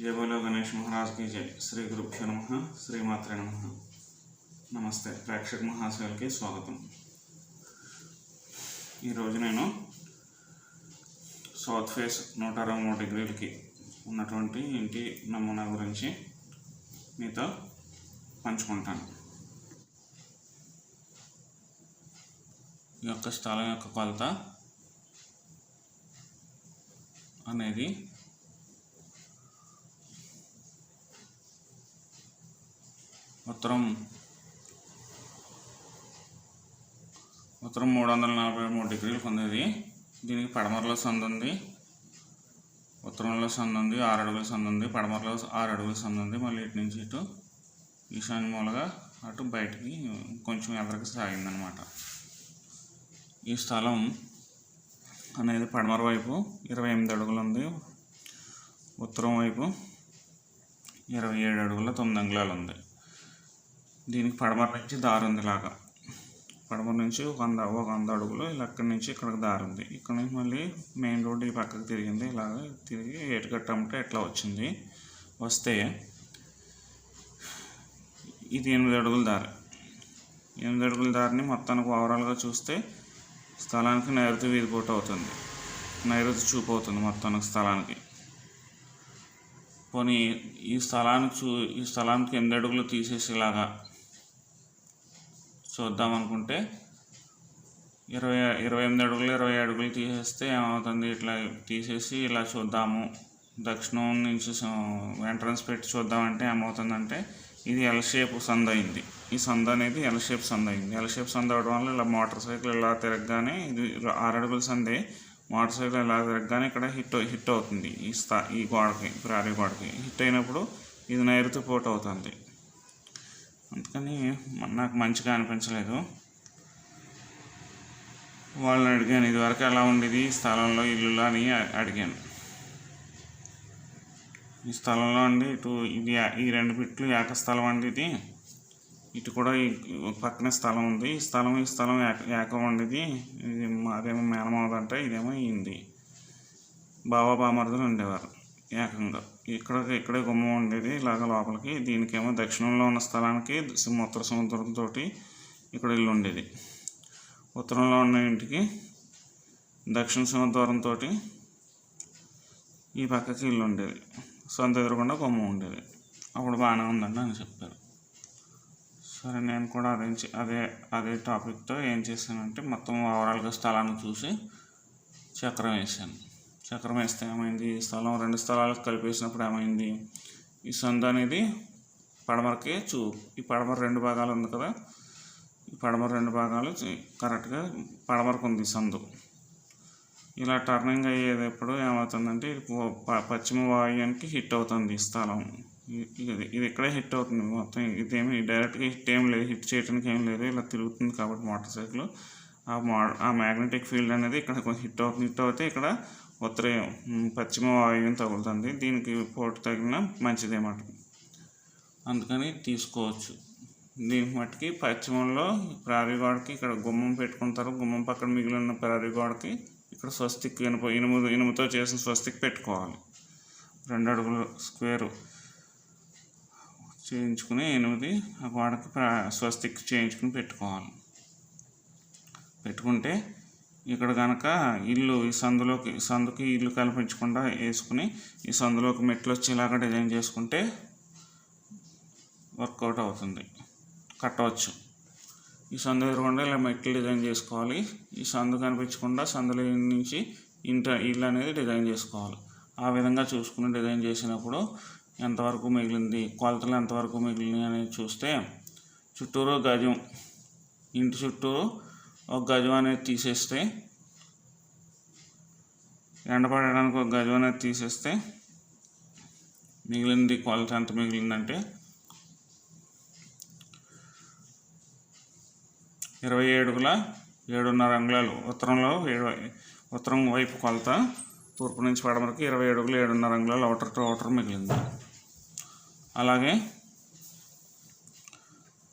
జయబోలో గణేష్ మహారాజ్ జయ శ్రీ గురుభ్యో నమ శ్రీమాత్రే నమ. నమస్తే. ప్రేక్షక మహాశయులకి స్వాగతం. ఈరోజు నేను సౌత్ ఫేస్ నూట అరవై మూడు డిగ్రీలకి ఉన్నటువంటి ఇంటి నమూనా గురించి మీతో పంచుకుంటాను. ఈ యొక్క స్థలం యొక్క కొలత అనేది ఉత్తరం. ఉత్తరం మూడు వందల నలభై మూడు డిగ్రీలు పొందేది. దీనికి పడమరలో సందు ఉంది. ఉత్తరంలో సందు ఉంది. ఆరు అడుగుల సందు ఉంది. పడమరలో ఆరు అడుగుల సందు ఉంది. మళ్ళీ ఇటు నుంచి ఇటు ఈశాన్య మూలగా అటు బయటికి కొంచెం ఎదరికి సాగిందనమాట ఈ స్థలం అనేది పడమర వైపు ఇరవై ఎనిమిది అడుగులు ఉంది. ఉత్తరం వైపు ఇరవై ఏడు అడుగుల తొమ్మిది అంగుళాలు ఉంది. దీనికి పడమర నుంచి దారి ఉంది ఇలాగా. పడమర నుంచి ఒక వంద ఒక వంద అడుగులు ఇలా అక్కడి నుంచి ఇక్కడికి దారి ఉంది. ఇక్కడ నుంచి మళ్ళీ మెయిన్ రోడ్ ఈ పక్కకి తిరిగింది. ఇలాగ తిరిగి ఏటుకట్ట అమ్మటే ఎట్లా వచ్చింది? వస్తే ఇది ఎనిమిది అడుగుల దారి. ఎనిమిది అడుగుల దారిని మొత్తానికి ఓవరాల్గా చూస్తే స్థలానికి నైరుతి వీధి పూట అవుతుంది. నైరుతి చూపు అవుతుంది మొత్తానికి స్థలానికి. పోనీ ఈ స్థలానికి చూ ఈ స్థలానికి ఎనిమిది అడుగులు తీసేసేలాగా చూద్దాం అనుకుంటే ఇరవై ఇరవై ఎనిమిది అడుగులు ఇరవై అడుగులు తీసేస్తే ఏమవుతుంది? ఇట్లా తీసేసి ఇలా చూద్దాము. దక్షిణం నుంచి ఎంట్రన్స్ పెట్టి చూద్దామంటే ఏమవుతుందంటే ఇది ఎల్ షేప్ సంద అయింది. ఈ సంద అనేది ఎల్ షేప్ సంద అయింది. ఎల్ షేప్ సంద అవడం వల్ల ఇలా మోటార్ సైకిల్ ఇలా తిరగగానే ఇది ఆరు అడుగుల సందే మోటార్ సైకిల్ ఇలా తిరగగానే ఇక్కడ హిట్ హిట్ అవుతుంది. ఈ స్థా ఈ గోడకి ప్రారీ గోడకి. హిట్ అయినప్పుడు ఇది నైరుతి పోటు అవుతుంది. అందుకని నాకు మంచిగా అనిపించలేదు. వాళ్ళని అడిగాను ఇదివరకు ఎలా ఉండేది? ఈ స్థలంలో ఇల్లులో? అని అడిగాను. ఈ స్థలంలో అండి ఇటు ఇది ఈ రెండు బిట్లు ఏక స్థలం అండి ఇది. ఇటు కూడా ఈ పక్కనే స్థలం ఉంది. ఈ స్థలం ఈ స్థలం ఏక ఏకం ఉండేది ఇది. మాదేమో మేనమావదంట ఇదేమో ఇంది బాబా బామర్దులు ఉండేవారు ఏకంగా. ఇక్కడ ఇక్కడే గుమ్మం ఉండేది ఇలాగ లోపలికి. దీనికేమో దక్షిణంలో ఉన్న స్థలానికి సి- ఉత్తర సముద్రంతో ఇక్కడ ఇల్లు ఉండేది. ఉత్తరంలో ఉన్న ఇంటికి దక్షిణ సముద్రంతో ఈ పక్కకి ఇల్లు ఉండేది. సొంత ఎదురుకుండా గుమ్మం ఉండేది. అప్పుడు బాగానే ఉందండి అని చెప్పారు. సరే నేను కూడా అదే అదే అదే టాపిక్తో ఏం చేశానంటే మొత్తం ఓవరాల్గా స్థలాన్ని చూసి చక్రం వేసాను చక్రం వేస్తే ఏమైంది? ఈ స్థలం రెండు స్థలాలకు కలిపేసినప్పుడు ఏమైంది? ఈ సందు అనేది పడమరకే చూ ఈ పడమర రెండు భాగాలు ఉంది కదా? ఈ పడమర రెండు భాగాలు కరెక్ట్గా పడమరకు ఉంది ఈ సందు. ఇలా టర్నింగ్ అయ్యేది ఎప్పుడు ఏమవుతుందంటే ఇది పశ్చిమ వాయువ్యానికి హిట్ అవుతుంది ఈ స్థలం. ఇది ఇది ఇక్కడే హిట్ అవుతుంది మొత్తం. ఇదేమి డైరెక్ట్గా హిట్ ఏం లేదు. హిట్ చేయడానికి ఏం లేదు. ఇలా తిరుగుతుంది కాబట్టి మోటార్ సైకిల్. ఆ మా ఆ మ్యాగ్నెటిక్ ఫీల్డ్ అనేది ఇక్కడ కొంచెం హిట్ అవుతుంది. హిట్ అవుతే ఇక్కడ ఉత్తర పశ్చిమ వాయువ్యం తగులుతుంది. దీనికి పోటు తగిలిన మంచిదేమాట అందుకని తీసుకోవచ్చు. దీనికి మట్టుకి పశ్చిమంలో ప్రారీ గోడకి ఇక్కడ గుమ్మం పెట్టుకుంటారు. గుమ్మం పక్కన మిగిలిన ప్రారీ గోడకి ఇక్కడ స్వస్తిక్ ఇనుప ఇనుము ఇనుముతో చేసిన స్వస్తిక్ పెట్టుకోవాలి. రెండు అడుగులు స్క్వేరు చేయించుకుని ఎనిమిది ఆ గోడకి ప్రా- స్వస్తిక్ చేయించుకుని పెట్టుకోవాలి. పెట్టుకుంటే ఇక్కడ కనుక ఇల్లు ఈ సందులోకి సందుకి ఇల్లు కల్పించకుండా వేసుకుని ఈ సందులోకి మెట్లు వచ్చేలాగా డిజైన్ చేసుకుంటే వర్కౌట్ అవుతుంది కట్టవచ్చు. ఈ సందు ఎదురుకుండా ఇలా మెట్లు డిజైన్ చేసుకోవాలి. ఈ సందు కనిపించకుండా సందులో నుంచి ఇంట ఇల్లు అనేది డిజైన్ చేసుకోవాలి. ఆ విధంగా చూసుకుని డిజైన్ చేసినప్పుడు ఎంతవరకు మిగిలింది కొలతలు ఎంతవరకు మిగిలింది అనేది చూస్తే చుట్టూరు గజం ఇంటి చుట్టూరు ఒక గజం అనేది తీసేస్తే ఎండపడడానికి ఒక గజం అనేది తీసేస్తే మిగిలింది కొలత ఎంత మిగిలిందంటే ఇరవై ఏడుగుల ఏడున్నర అంగుళాలు. ఉత్తరంలో ఏడు ఉత్తరం వైపు కొలత తూర్పు నుంచి పడమరకు ఇరవై ఏడుగులు ఏడున్నర అంగుళాలు అవుటర్ టు అవుటర్ మిగిలింది. అలాగే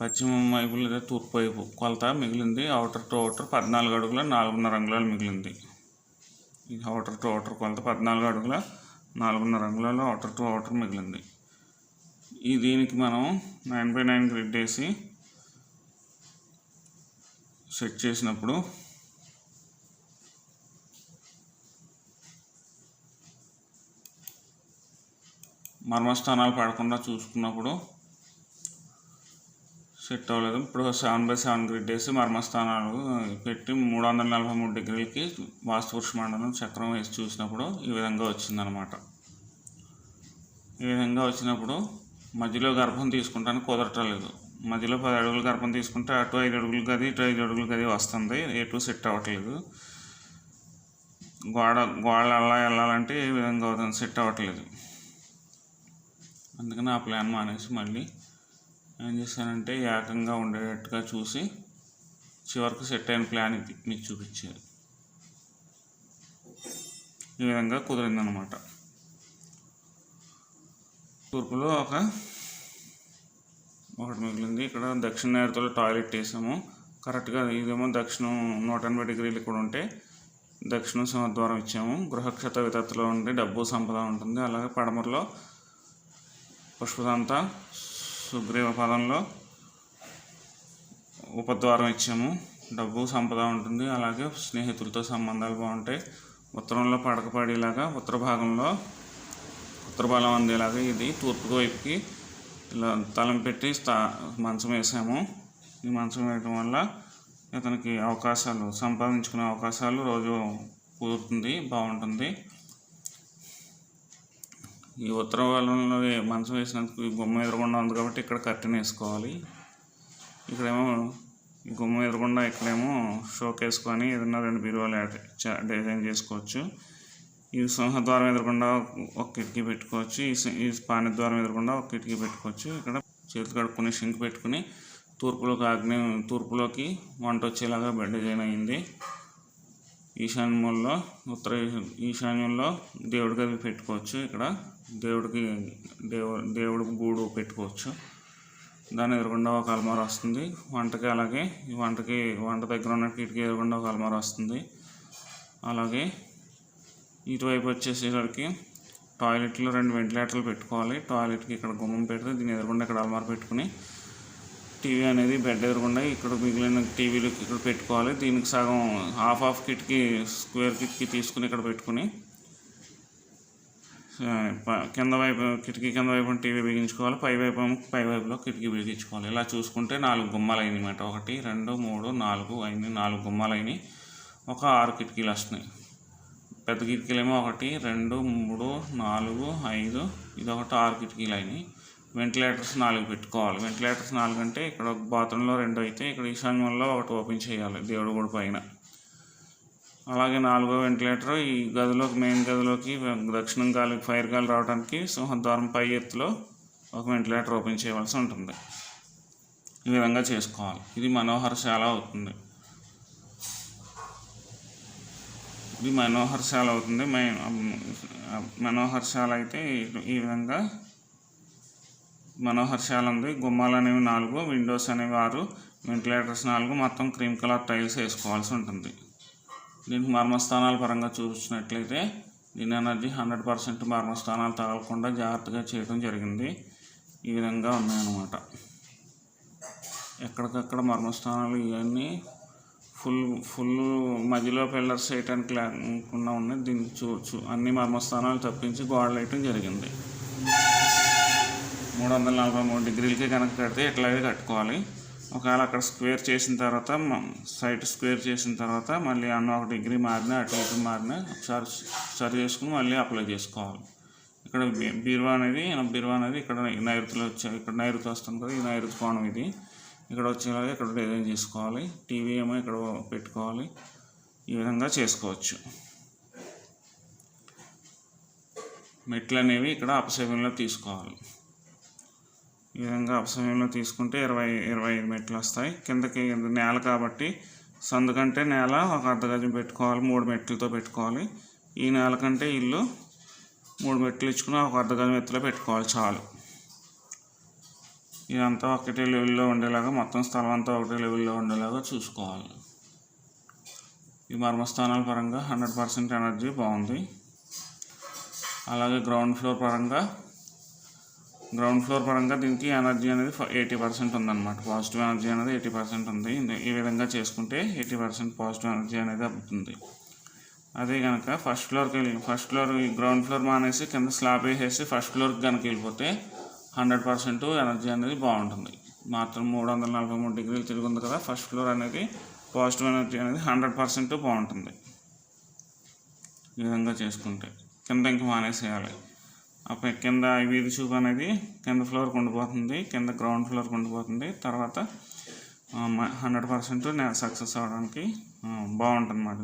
పశ్చిమ వైపు లేదా తూర్పు వైపు కొలత మిగిలింది అవుటర్ టు అవుటర్ పద్నాలుగు అడుగుల నాలుగున్నర అంగుళాలు మిగిలింది. ఇది ఔటర్ టు ఔటర్ కొలత పద్నాలుగు అడుగుల నాలుగున్నర అంగుళాలు ఔటర్ టు ఔటర్ మిగిలింది. ఈ దీనికి మనం నైన్ బై నైన్ గ్రిడ్ వేసి సెట్ చేసినప్పుడు మర్మస్థానాలు పడకుండా చూసుకున్నప్పుడు సెట్ అవ్వలేదు. ఇప్పుడు సెవెన్ బై సెవెన్ గ్రిడ్ వేసి మర్మస్థానాలు పెట్టి మూడు వందల నలభై మూడు డిగ్రీలకి వాస్తుపురుష మండలం చక్రం వేసి చూసినప్పుడు ఈ విధంగా వచ్చిందనమాట ఈ విధంగా వచ్చినప్పుడు మధ్యలో గర్భం తీసుకుంటానికి కుదరటం లేదు మధ్యలో పది అడుగులు గర్భం తీసుకుంటే అటు ఐదు అడుగులు గది ఇటు ఐదు అడుగులు గది వస్తుంది. ఎటు సెట్ అవ్వట్లేదు. గోడ గోడ ఎలా వెళ్ళాలంటే ఏ విధంగా అవుతుంది? సెట్ అవ్వట్లేదు. అందుకని ఆ ప్లాన్ మానేసి మళ్ళీ ఏం చేశానంటే ఏకంగా ఉండేటట్టుగా చూసి చివరికి సెట్ అయిన ప్లాన్ ఇది మీకు చూపించేది. ఈ విధంగా కుదిరిందనమాట. తూర్పులో ఒక ఒకటి మిగిలింది. ఇక్కడ దక్షిణ నైరుతిలో టాయిలెట్ వేసాము. కరెక్ట్గా ఇదేమో దక్షిణం నూట ఎనభై డిగ్రీలు ఇక్కడ ఉంటే దక్షిణం సింహద్వారం ఇచ్చాము. గృహక్షత విధత్తలో ఉండి డబ్బు సంపద ఉంటుంది. అలాగే పడమరలో పుష్పదంత సుగ్రీవ పదంలో ఉపద్వారం ఇచ్చాము. డబ్బు సంపద ఉంటుంది. అలాగే స్నేహితులతో సంబంధాలు బాగుంటాయి. ఉత్తరంలో పడకపడేలాగా ఉత్తర భాగంలో ఉత్తర బలం అందేలాగా ఇది తూర్పు వైపుకి ఇలా తలం పెట్టి స్థా మంచం వేసాము. ఈ మంచం వేయడం వల్ల ఇతనికి అవకాశాలు సంపాదించుకునే అవకాశాలు రోజు కుదురుతుంది బాగుంటుంది. ఈ ఉత్తర వాళ్ళంలో మంచం వేసినందుకు ఈ గుమ్మ ఎదురకుండా ఉంది కాబట్టి ఇక్కడ కర్టెన్ వేసుకోవాలి. ఇక్కడేమో ఈ గుమ్మ ఎదురుగుండా ఇక్కడేమో షోక్ వేసుకొని ఏదైనా రెండు బీరువాలు డిజైన్ చేసుకోవచ్చు. ఈ సింహద్వారం ఎదురకుండా ఒక కిటికీ పెట్టుకోవచ్చు. ఈ పానిద్వారం ఎదురకుండా ఒక కిటికీ పెట్టుకోవచ్చు. ఇక్కడ చేతులు కడుక్కుని షింక్ పెట్టుకుని తూర్పులోకి ఆగ్నే తూర్పులోకి వంట వచ్చేలాగా బెడ్ డిజైన్ అయింది. ఈశాన్యంలో ఉత్తర ఈశాన్యంలో దేవుడి గది పెట్టుకోవచ్చు ఇక్కడ. దేవుడికి దేవు దేవుడికి గూడు పెట్టుకోవచ్చు. దాని ఎదురుగుండా ఒక అల్మార వస్తుంది. వంటకి అలాగే ఈ వంటకి వంట దగ్గర ఉన్న కిటికీ ఎదురుకుండా ఒక అల్మార వస్తుంది. అలాగే ఇటువైపు వచ్చేసేసరికి టాయిలెట్లో రెండు వెంటిలేటర్లు పెట్టుకోవాలి. టాయిలెట్కి ఇక్కడ గుమ్మం పెడితే దీని ఎదురుకుండా ఇక్కడ అల్మార పెట్టుకుని టీవీ అనేది బెడ్ ఎదురుగుండా ఇక్కడ మిగిలిన టీవీలు ఇక్కడ పెట్టుకోవాలి. దీనికి సగం హాఫ్ హాఫ్ కిట్కి స్క్వేర్ కిట్కి తీసుకుని ఇక్కడ పెట్టుకుని కింద వైపు కిటికీ కింద వైపు టీవీ బిగించుకోవాలి. పై వైపు పై వైపులో కిటికీ బిగించుకోవాలి. ఇలా చూసుకుంటే నాలుగు గుమ్మాలు అయినాయి అన్నమాట. ఒకటి రెండు మూడు నాలుగు అయినాయి నాలుగు గుమ్మాలు అయినాయి ఒక ఆరు కిటికీలు వస్తున్నాయి. పెద్ద కిటికీలేమో ఒకటి రెండు మూడు నాలుగు ఐదు. ఇది ఒకటి ఆరు కిటికీలు అయినాయి వెంటిలేటర్స్ నాలుగు పెట్టుకోవాలి. వెంటిలేటర్స్ నాలుగు అంటే ఇక్కడ బాత్రూంలో రెండు అయితే ఇక్కడ ఈశాన్యంలో ఒకటి ఓపెన్ చేయాలి దేవుడు గుడి పైన. అలాగే నాలుగో వెంటిలేటర్ ఈ గదిలోకి మెయిన్ గదిలోకి దక్షిణం గాలి ఫైర్ గాలి రావడానికి సింహద్వారం పై ఎత్తులో ఒక వెంటిలేటర్ ఓపెన్ చేయవలసి ఉంటుంది. ఈ విధంగా చేసుకోవాలి. ఇది మనోహరశాల అవుతుంది. ఇది మనోహరశాల అవుతుంది. మై మనోహరశాల అయితే ఈ- ఈ విధంగా మనోహరశాల ఉంది. గుమ్మాలు అనేవి నాలుగు విండోస్ అనేవి ఆరు వెంటిలేటర్స్ నాలుగు మొత్తం క్రీమ్ కలర్ టైల్స్ వేసుకోవాల్సి ఉంటుంది. దీనికి మర్మస్థానాల పరంగా చూసినట్లయితే దీని ఎనర్జీ హండ్రెడ్ పర్సెంట్ మర్మస్థానాలు తగలకుండా జాగ్రత్తగా చేయడం జరిగింది. ఈ విధంగా ఉన్నాయన్నమాట. ఎక్కడికక్కడ మర్మస్థానాలు ఇవన్నీ ఫుల్ ఫుల్ మధ్యలో పిల్లర్స్ వేయటానికి లేకుండా ఉన్నాయి. దీన్ని చూ అన్ని మర్మస్థానాలు తప్పించి గోడలు వేయటం జరిగింది. మూడు వందల నలభై మూడు డిగ్రీలకి కనుక కడితే ఎట్లాగే కట్టుకోవాలి. ఒకవేళ అక్కడ స్క్వేర్ చేసిన తర్వాత సైట్ స్క్వేర్ చేసిన తర్వాత మళ్ళీ అన్న ఒక డిగ్రీ మారినా అటు ఇటు మారినా ఒకసారి సరి చేసుకుని మళ్ళీ అప్లై చేసుకోవాలి. ఇక్కడ బీరువా అనేది బీరువా అనేది ఇక్కడ నైరుతిలో వచ్చే ఇక్కడ నైరుతి వస్తుంది కదా ఈ నైరుతి కోణం ఇది. ఇక్కడ వచ్చేలాగా ఇక్కడ డిజైన్ చేసుకోవాలి. టీవీ ఏమో ఇక్కడ పెట్టుకోవాలి. ఈ విధంగా చేసుకోవచ్చు. మెట్లు అనేవి ఇక్కడ అపసవ్యంలో తీసుకోవాలి. ఈ విధంగా అపసమయంలో తీసుకుంటే ఇరవై ఇరవై ఐదు మెట్లు వస్తాయి. కిందకి నేల కాబట్టి సందు కంటే నేల ఒక అర్ధ గజం పెట్టుకోవాలి మూడు మెట్లతో పెట్టుకోవాలి. ఈ నేల కంటే ఇల్లు మూడు మెట్లు ఇచ్చుకుని ఒక అర్ధ గజం ఎత్తులో పెట్టుకోవాలి చాలు. ఇదంతా ఒకటే లెవెల్లో ఉండేలాగా మొత్తం స్థలం అంతా ఒకటే లెవెల్లో ఉండేలాగా చూసుకోవాలి. ఈ మర్మస్థానాల పరంగా హండ్రెడ్ పర్సెంట్ ఎనర్జీ బాగుంది. అలాగే గ్రౌండ్ ఫ్లోర్ పరంగా గ్రౌండ్ ఫ్లోర్ పరంగా దీనికి ఎనర్జీ అనేది ఎయిటీ పర్సెంట్ ఉందన్నమాట. పాజిటివ్ ఎనర్జీ అనేది ఎయిటీ పర్సెంట్ ఉంది. ఈ విధంగా చేసుకుంటే ఎయిటీ పర్సెంట్ పాజిటివ్ ఎనర్జీ అనేది అవుతుంది. అదే కనుక ఫస్ట్ ఫ్లోర్కి వెళ్ళి ఫస్ట్ ఫ్లోర్ గ్రౌండ్ ఫ్లోర్ మానేసి కింద స్లాబ్ వేసేసి ఫస్ట్ ఫ్లోర్కి కనుక వెళ్ళిపోతే హండ్రెడ్ పర్సెంట్ ఎనర్జీ అనేది బాగుంటుంది. మాత్రం మూడు వందల నలభై మూడు డిగ్రీలు తిరుగుంది కదా ఫస్ట్ ఫ్లోర్ అనేది పాజిటివ్ ఎనర్జీ అనేది హండ్రెడ్ పర్సెంట్ బాగుంటుంది. ఈ విధంగా చేసుకుంటే. కింద ఇంక మానేసేయాలి. కింద వీధి చూపు అనేది కింద ఫ్లోర్కి ఉండిపోతుంది కింద గ్రౌండ్ ఫ్లోర్కి ఉండిపోతుంది తర్వాత హండ్రెడ్ పర్సెంట్ నేను సక్సెస్ అవ్వడానికి బాగుంటుంది అన్నమాట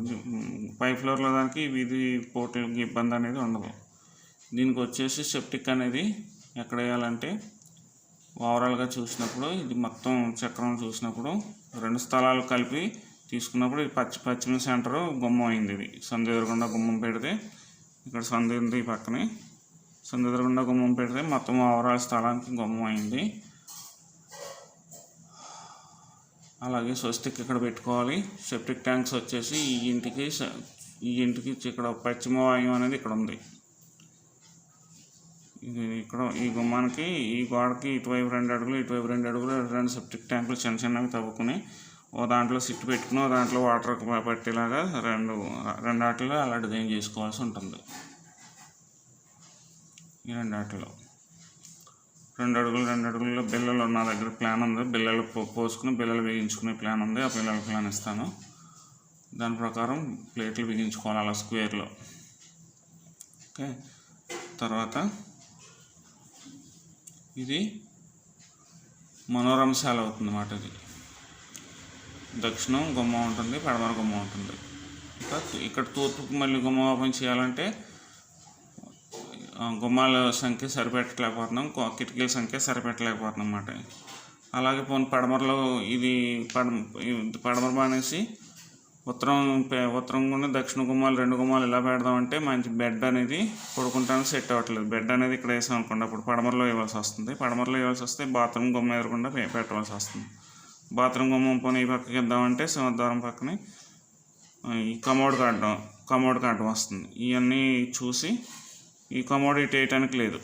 పై ఫ్లోర్లో దానికి వీధి పోటీలకి ఇబ్బంది అనేది ఉండదు. దీనికి వచ్చేసి సెప్టిక్ అనేది ఎక్కడ వేయాలంటే ఓవరాల్గా చూసినప్పుడు ఇది మొత్తం చక్రం చూసినప్పుడు రెండు స్థలాలు కలిపి తీసుకున్నప్పుడు ఇది పచ్చి పశ్చిమ సెంటర్ గుమ్మం అయింది ఇది. సందు గుమ్మం పెడితే ఇక్కడ సందు ఉంది ఈ పక్కనే. సందు ఎదురుగుండా గుమ్మం పెడితే మొత్తం ఓవరాల్ స్థలానికి గుమ్మం అయింది. అలాగే స్వస్తిక్ ఇక్కడ పెట్టుకోవాలి. సెప్టిక్ ట్యాంక్స్ వచ్చేసి ఈ ఇంటికి ఈ ఇంటికి ఇక్కడ పశ్చిమ వాయువు అనేది ఇక్కడ ఉంది. ఇది ఇక్కడ ఈ గుమ్మానికి ఈ గోడకి ఇటువైపు రెండు అడుగులు ఇటువైపు రెండు అడుగులు రెండు సెప్టిక్ ట్యాంకులు చిన్న చిన్నవి తవ్వుకుని ఓ దాంట్లో సిట్ పెట్టుకుని ఓ దాంట్లో వాటర్ పట్టేలాగా రెండు రెండు ఆటలు అలా డిజైన్ చేసుకోవాల్సి ఉంటుంది. ఈ రెండు ఆటలు రెండు అడుగులు రెండు అడుగుల్లో బిల్లలు నా దగ్గర ప్లాన్ ఉంది. బిల్లలు పో- పోసుకుని బిల్లలు వేయించుకునే ప్లాన్ ఉంది. ఆ బిల్లల ప్లాన్ ఇస్తాను. దాని ప్రకారం ప్లేట్లు బిగించుకోవాలి అలా స్క్వేర్లో. ఓకే. తర్వాత ఇది మనోరంశాల అవుతుంది అన్నమాట ఇది. దక్షిణం గుమ్మ ఉంటుంది పడమర గుమ్మ ఉంటుంది. ఇక్కడ తూర్పుకి మళ్ళీ గుమ్మ ఓపెన్ చేయాలంటే గుమ్మాల సంఖ్య సరిపెట్టలేకపోతున్నాం కిటికీల సంఖ్య సరిపెట్టలేకపోతున్నాం అన్నమాట అలాగే పోనీ పడమరలో ఇది పడ పడమర మానేసి ఉత్తరం ఉత్తరం గుండా దక్షిణ గుమ్మాలు రెండు గుమ్మాలు ఇలా పెడదామంటే మంచి బెడ్ అనేది పడుకుంటానికి సెట్ అవ్వట్లేదు. బెడ్ అనేది ఇక్కడ వేసాం అనుకోండి అప్పుడు పడమరలో ఇవ్వాల్సి వస్తుంది. పడమరలో ఇవ్వాల్సి వస్తే బాత్రూమ్ గుమ్మ ఎదురకుండా పెట్టవలసి వస్తుంది. బాత్రూమ్ గుమ్మం పోనీ ఈ పక్కకి ఇద్దామంటే సింహద్వారం పక్కనే ఈ కమోడ్ కాటం కమోడ్ కాడడం వస్తుంది. ఇవన్నీ చూసి ఈ కమోడిటీ వేయటానికి లేదు.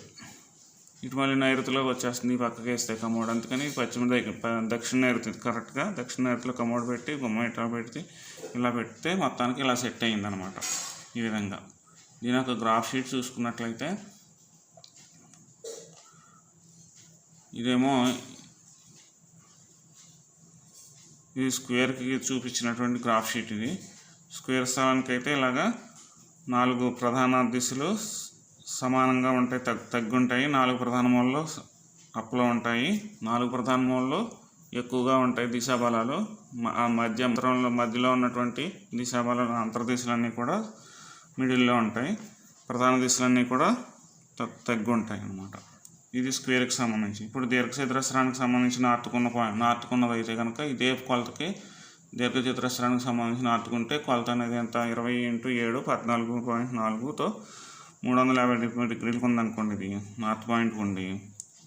ఇటు మళ్ళీ నైరుతిలోకి వచ్చేస్తుంది ఈ పక్కకి వేస్తే కమోడ్ అందుకని పశ్చిమ దక్షిణ నైరుతి కరెక్ట్గా దక్షిణ నైరుతిలో కమోడ్ పెట్టి గుమ్మ ఇట్లా పెడితే ఇలా పెడితే మొత్తానికి ఇలా సెట్ అయ్యిందనమాట ఈ విధంగా. దీని యొక్క గ్రాఫ్ షీట్ చూసుకున్నట్లయితే ఇదేమో ఇది స్క్వేర్కి చూపించినటువంటి గ్రాఫ్ షీట్ ఇది. స్క్వేర్ స్థలానికి అయితే ఇలాగా నాలుగు ప్రధాన దిశలు సమానంగా ఉంటాయి తగ్గు తగ్గుంటాయి. నాలుగు ప్రధాన మూలలో అప్లో ఉంటాయి. నాలుగు ప్రధాన మూలలో ఎక్కువగా ఉంటాయి దిశాబలాలు. ఆ మధ్య అంతరంలో మధ్యలో ఉన్నటువంటి దిశాబలాలు అంతర్దిశలన్నీ కూడా మిడిల్లో ఉంటాయి. ప్రధాన దిశలన్నీ కూడా త- ఉంటాయి అన్నమాట. ఇది స్క్వేర్కి సంబంధించి. ఇప్పుడు దీర్ఘచతురస్రానికి సంబంధించి నాటుకున్న పాయింట్ నాటుకున్నది అయితే కనుక ఇదే కొలతకి దీర్ఘచతురస్రానికి సంబంధించి నాటుకుంటే కొలత అనేది ఎంత? ఇరవై ఇంటూ ఏడు పద్నాలుగు పాయింట్ నాలుగుతో మూడు వందల యాభై డిగ్రీ డిగ్రీలకు ఉందనుకోండి ఇది నార్త్ పాయింట్ ఉండి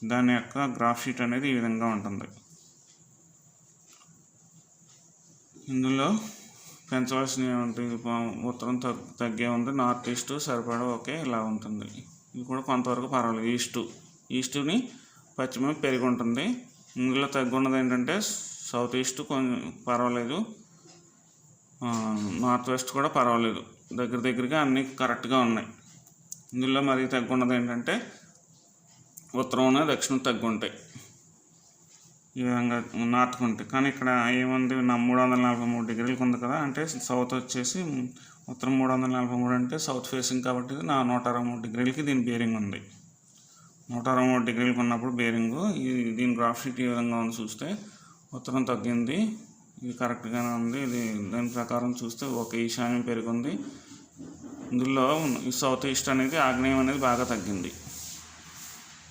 దాని యొక్క గ్రాఫ్ షీట్ అనేది ఈ విధంగా ఉంటుంది. ఇందులో పెంచవలసినవి ఉంటుంది ఉత్తరం తగ్ తగ్గే ఉంది నార్త్ ఈస్ట్ సరిపడా ఓకే ఇలా ఉంటుంది. ఇది కూడా కొంతవరకు పర్వాలేదు. ఈస్ట్ ఈస్టుని పశ్చిమ పెరిగి ఉంటుంది. ఇందులో తగ్గున్నది ఏంటంటే సౌత్ ఈస్ట్ కొంచెం పర్వాలేదు. నార్త్ వెస్ట్ కూడా పర్వాలేదు. దగ్గర దగ్గరగా అన్నీ కరెక్ట్గా ఉన్నాయి. ఇందులో మరి తగ్గున్నది ఏంటంటే ఉత్తరం దక్షిణం తగ్గుంటాయి. ఈ విధంగా నాటుకుంటాయి కానీ ఇక్కడ ఏముంది? నా మూడు వందల నలభై మూడు డిగ్రీలకు ఉంది కదా అంటే సౌత్ వచ్చేసి ఉత్తరం మూడు వందల నలభై మూడు అంటే సౌత్ ఫేసింగ్ కాబట్టి నా నూట అరవై మూడు డిగ్రీలకి దీని బేరింగ్ ఉంది. నూట అరవై మూడు డిగ్రీలకు ఉన్నప్పుడు బేరింగ్. ఇది దీని గ్రాఫ్ షీట్ ఈ విధంగా ఉంది చూస్తే. ఉత్తరం తగ్గింది. ఇది కరెక్ట్గానే ఉంది. ఇది దాని ప్రకారం చూస్తే ఒక ఈశాన్యం పెరిగింది. ఇందులో ఈ సౌత్ ఈస్ట్ అనేది ఆగ్నేయం అనేది బాగా తగ్గింది.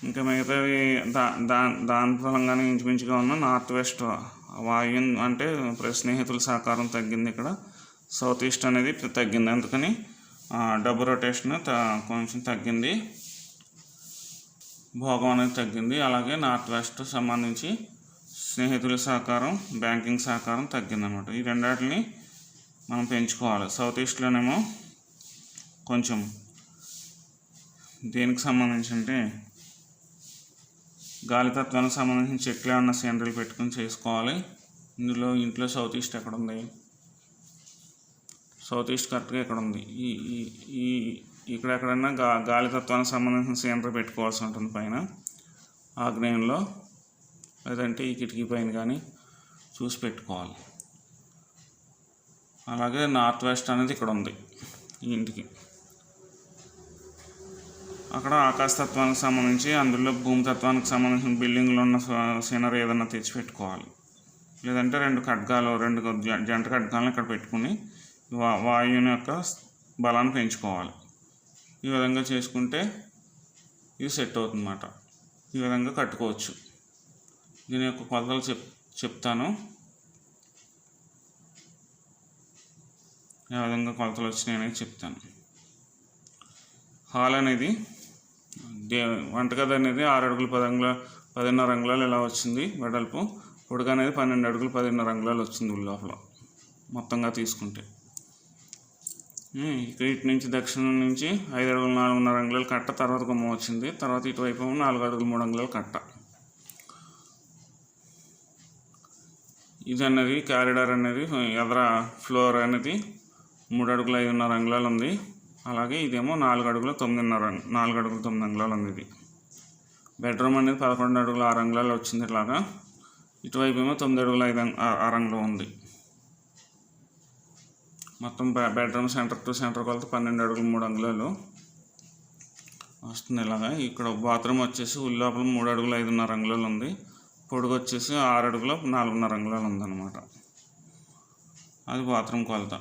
ఇంకా మిగతావి దా దా దాని ఫలంగానే ఇంచుమించుగా ఉన్న నార్త్ వెస్ట్ వాయు అంటే ప్ర- స్నేహితుల సహకారం తగ్గింది ఇక్కడ. సౌత్ ఈస్ట్ అనేది తగ్గింది. అందుకని డబ్బు రొటేషన్ త- కొంచెం తగ్గింది. భోగం అనేది తగ్గింది. అలాగే నార్త్ వెస్ట్ సంబంధించి స్నేహితుల సహకారం బ్యాంకింగ్ సహకారం తగ్గిందన్నమాట. ఈ రెండాటిని మనం పెంచుకోవాలి. సౌత్ ఈస్ట్లోనేమో కొంచెం దేనికి సంబంధించి అంటే గాలితత్వానికి సంబంధించిన చెట్లు ఏమన్నా సీనరీలు పెట్టుకుని చేసుకోవాలి. ఇందులో ఇంట్లో సౌత్ ఈస్ట్ ఎక్కడ ఉంది? సౌత్ ఈస్ట్ కరెక్ట్గా ఇక్కడ ఉంది? ఈ ఈ ఈ ఇక్కడ ఎక్కడన్నా గా గాలితత్వానికి సంబంధించిన సీనరీ పెట్టుకోవాల్సి ఉంటుంది పైన ఆగ్నేయంలో లేదంటే ఈ కిటికీ పైన కానీ చూసి పెట్టుకోవాలి. అలాగే నార్త్ వెస్ట్ అనేది ఇక్కడ ఉంది ఈ ఇంటికి. అక్కడ ఆకాశతత్వానికి సంబంధించి అందులో భూమి తత్వానికి సంబంధించిన బిల్డింగ్లో ఉన్న సీనరీ ఏదైనా తెచ్చి పెట్టుకోవాలి లేదంటే రెండు ఖడ్గాలు రెండు జంట ఖడ్గాలను ఇక్కడ పెట్టుకుని వా వాయువుని యొక్క బలాన్ని పెంచుకోవాలి. ఈ విధంగా చేసుకుంటే ఇది సెట్ అవుతుందన్నమాట. ఈ విధంగా కట్టుకోవచ్చు. దీని యొక్క కొలతలు చెప్ చెప్తాను. ఏ విధంగా కొలతలు వచ్చినాయి అనేది చెప్తాను. హాల్ అనేది దే వంటగది అనేది ఆరు అడుగులు పది అంగుళాలు పదిన్నర అంగుళాలు ఇలా వచ్చింది వెడల్పు? ఉడక అనేది పన్నెండు అడుగులు పదిన్నర అంగుళాలు వచ్చింది లోపల మొత్తంగా తీసుకుంటే. ఉమ్, ఇటు నుంచి దక్షిణం నుంచి ఐదు అడుగులు నాలుగున్నర అంగుళాలు కట్ట తర్వాత గుమ్మ వచ్చింది తర్వాత ఇటువైపు నాలుగు అడుగులు మూడు అంగుళాలు కట్ట. ఇది అనేది కారిడార్ అనేది ఎదర ఫ్లోర్ అనేది మూడు అడుగుల ఐదున్నర అంగుళాలు ఉంది. అలాగే ఇదేమో నాలుగు అడుగుల తొమ్మిదిన్నర నాలుగు అడుగుల తొమ్మిది అంగుళాలు ఉంది ఇది. బెడ్రూమ్ అనేది పదకొండు అడుగుల ఆరు అంగుళాలు వచ్చింది ఇట్లాగా. ఇటువైపు ఏమో తొమ్మిది అడుగుల ఐదు ఆ- ఆరు అంగుళం ఉంది. మొత్తం బె- బెడ్రూమ్ సెంటర్ టు సెంటర్ కొలత పన్నెండు అడుగులు మూడు అంగుళాలు వస్తుంది ఇలాగా. ఇక్కడ బాత్రూమ్ వచ్చేసి ఉల్లోపల మూడు అడుగులు ఐదున్నర అంగుళాలు ఉంది. పొడుగు వచ్చేసి ఆరు అడుగుల నాలుగున్నర అంగుళాలు ఉందన్నమాట. అది బాత్రూమ్ కొలత.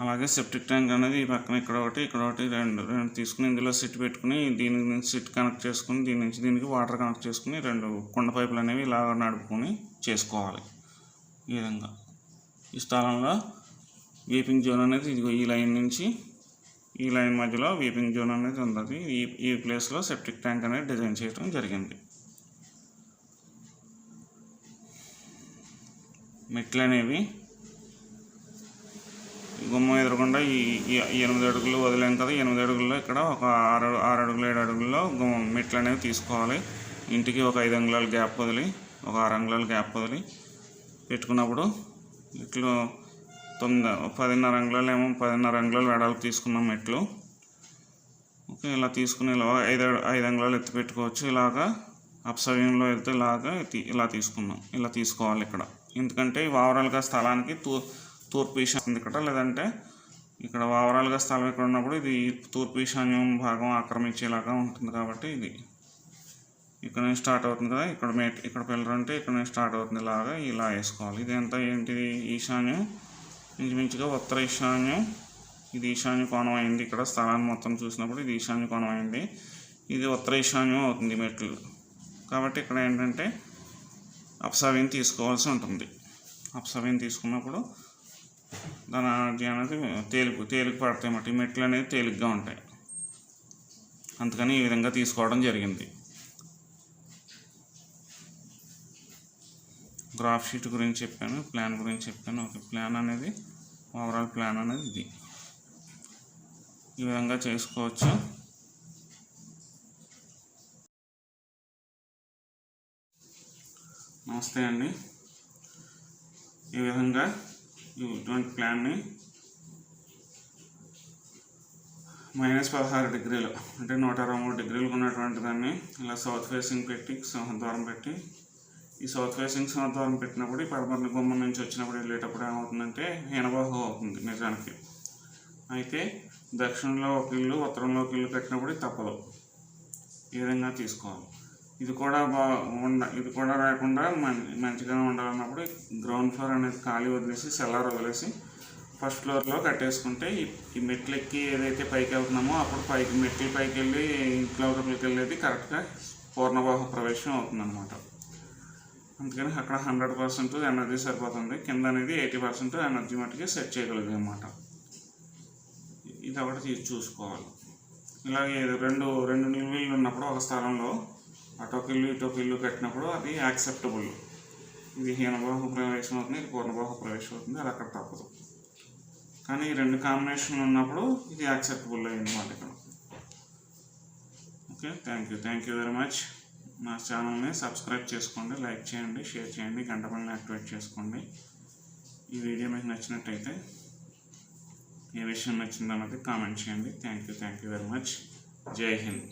అలాగే సెప్టిక్ ట్యాంక్ అనేది ఈ పక్కన ఇక్కడ ఒకటి ఇక్కడ ఒకటి రెండు రెండు తీసుకుని ఇందులో సిట్ పెట్టుకుని దీని నుంచి సిట్ కనెక్ట్ చేసుకుని దీని నుంచి దీనికి వాటర్ కనెక్ట్ చేసుకుని రెండు కుండ పైపులు అనేవి ఇలా నడుపుకొని చేసుకోవాలి. ఈ విధంగా. ఈ స్థలంలో వీపింగ్ జోన్ అనేది ఇదిగో ఈ లైన్ నుంచి ఈ లైన్ మధ్యలో వీపింగ్ జోన్ అనేది ఉంది ఈ ఈ ప్లేస్లో సెప్టిక్ ట్యాంక్ అనేది డిజైన్ చేయడం జరిగింది. మెట్లు అనేవి ఈ ఈ ఎనిమిది అడుగులు వదిలేం కదా ఎనిమిది అడుగుల్లో ఇక్కడ ఒక ఆరు ఆరు అడుగులు ఏడు అడుగుల్లో మెట్లు అనేవి తీసుకోవాలి. ఇంటికి ఒక ఐదు అంగుళాల గ్యాప్ వదిలి ఒక ఆరు అంగుళాల గ్యాప్ వదిలి పెట్టుకున్నప్పుడు మెట్లు తొమ్మిది పదిన్నర అంగుళాలు ఏమో పదిన్నర అంగుళాలు వెడలు తీసుకున్నాం మెట్లు. ఓకే ఇలా తీసుకుని ఇలా ఐదు ఐదు అంగుళాలు ఎత్తి పెట్టుకోవచ్చు. ఇలాగా అప్సవ్యంలో వెళ్తే ఇలాగా ఇలా తీసుకున్నాం. ఇలా తీసుకోవాలి ఇక్కడ. ఎందుకంటే ఈ ఓవరాల్గా స్థలానికి తూ తూర్పు ఈశాన్యం ఇక్కడ లేదంటే ఇక్కడ ఓవరాల్గా స్థలం ఇక్కడ ఉన్నప్పుడు ఇది తూర్పు ఈశాన్యం భాగం ఆక్రమించేలాగా ఉంటుంది కాబట్టి ఇది. ఇక్కడ నుంచి స్టార్ట్ అవుతుంది కదా ఇక్కడ మేట్ ఇక్కడ పిల్లర్ అంటే ఇక్కడ నుంచి స్టార్ట్ అవుతుంది ఇలాగా ఇలా వేసుకోవాలి. ఇది ఎంత ఏంటిది? ఈశాన్యం. ఇంచుమించుగా ఉత్తర ఈశాన్యం. ఇది ఈశాన్య కోణం అయింది ఇక్కడ. స్థలాన్ని మొత్తం చూసినప్పుడు ఇది ఈశాన్య కోణం అయింది. ఇది ఉత్తర ఈశాన్యం అవుతుంది మెట్లు. కాబట్టి ఇక్కడ ఏంటంటే అప్సవ్యం తీసుకోవాల్సి ఉంటుంది. అప్సవ్యం తీసుకున్నప్పుడు దాని అనేది తేలిక తేలిక పడతాయి అన్నమాట. ఈ మెట్లు అనేది తేలిగ్గా ఉంటాయి. అందుకని ఈ విధంగా తీసుకోవడం జరిగింది. గ్రాఫ్ షీట్ గురించి చెప్పాను ప్లాన్ గురించి చెప్పాను. ఓకే ప్లాన్ అనేది ఓవరాల్ ప్లాన్ అనేది ఇది. ఈ విధంగా చేసుకోవచ్చు. నమస్తే అండి. ఈ విధంగా ఇటువంటి ప్లాన్ని మైనస్ పదహారు డిగ్రీలు. అంటే నూట అరవై మూడు డిగ్రీలకు ఉన్నటువంటి దాన్ని ఇలా సౌత్ ఫేసింగ్ పెట్టి సింహద్వారం పెట్టి ఈ సౌత్ ఫేసింగ్ సింహద్వారం పెట్టినప్పుడు ఈ పడమర గుమ్మం నుంచి వచ్చినప్పుడు వెళ్ళేటప్పుడు ఏమవుతుందంటే హీనబాహు అవుతుంది నిజానికి. అయితే దక్షిణంలో ఒక ఇల్లు ఉత్తరంలో ఒక ఇల్లు కట్టినప్పుడు తప్పదు. ఈ విధంగా తీసుకోవాలి. ఇది కూడా బా ఉండ ఇది కూడా రాకుండా మం మంచిగా ఉండాలన్నప్పుడు గ్రౌండ్ ఫ్లోర్ అనేది ఖాళీ వదిలేసి సెల్లార్ వదిలేసి ఫస్ట్ ఫ్లోర్లో కట్టేసుకుంటే ఈ మెట్లు ఎక్కి ఏదైతే పైకి వెళ్తున్నామో అప్పుడు పైకి మెట్లు పైకి వెళ్ళి ఇంట్లో లోపలికి వెళ్ళేది కరెక్ట్గా పూర్ణబాహు ప్రవేశం అవుతుందన్నమాట. అందుకని అక్కడ హండ్రెడ్ పర్సెంట్ ఎనర్జీ సరిపోతుంది. కింద అనేది ఎయిటీ పర్సెంట్ ఎనర్జీ మట్టుకి సెట్ చేయగలిగాం అనమాట ఇది ఒకటి తీసి చూసుకోవాలి. ఇలాగే రెండు రెండు నిలువలు ఉన్నప్పుడు ఒక స్థలంలో అటోకి ఇల్లు ఇటొక ఇల్లు కట్టినప్పుడు అది యాక్సెప్టబుల్. ఇది హీనబాహు ప్రవేశం అవుతుంది ఇది పూర్ణబాహు ప్రవేశం అవుతుంది అది అక్కడ తప్పదు. కానీ ఈ రెండు కాంబినేషన్లు ఉన్నప్పుడు ఇది యాక్సెప్టబుల్ అయింది మాట ఇక్కడ. Okay thank you thank you very much మా ఛానల్ని సబ్స్క్రైబ్ చేసుకోండి లైక్ చేయండి షేర్ చేయండి గంట పనిని యాక్టివేట్ చేసుకోండి. ఈ వీడియో మీకు నచ్చినట్టయితే ఏ విషయం నచ్చిందన్నది కామెంట్ చేయండి. Thank you thank you very much జై హింద్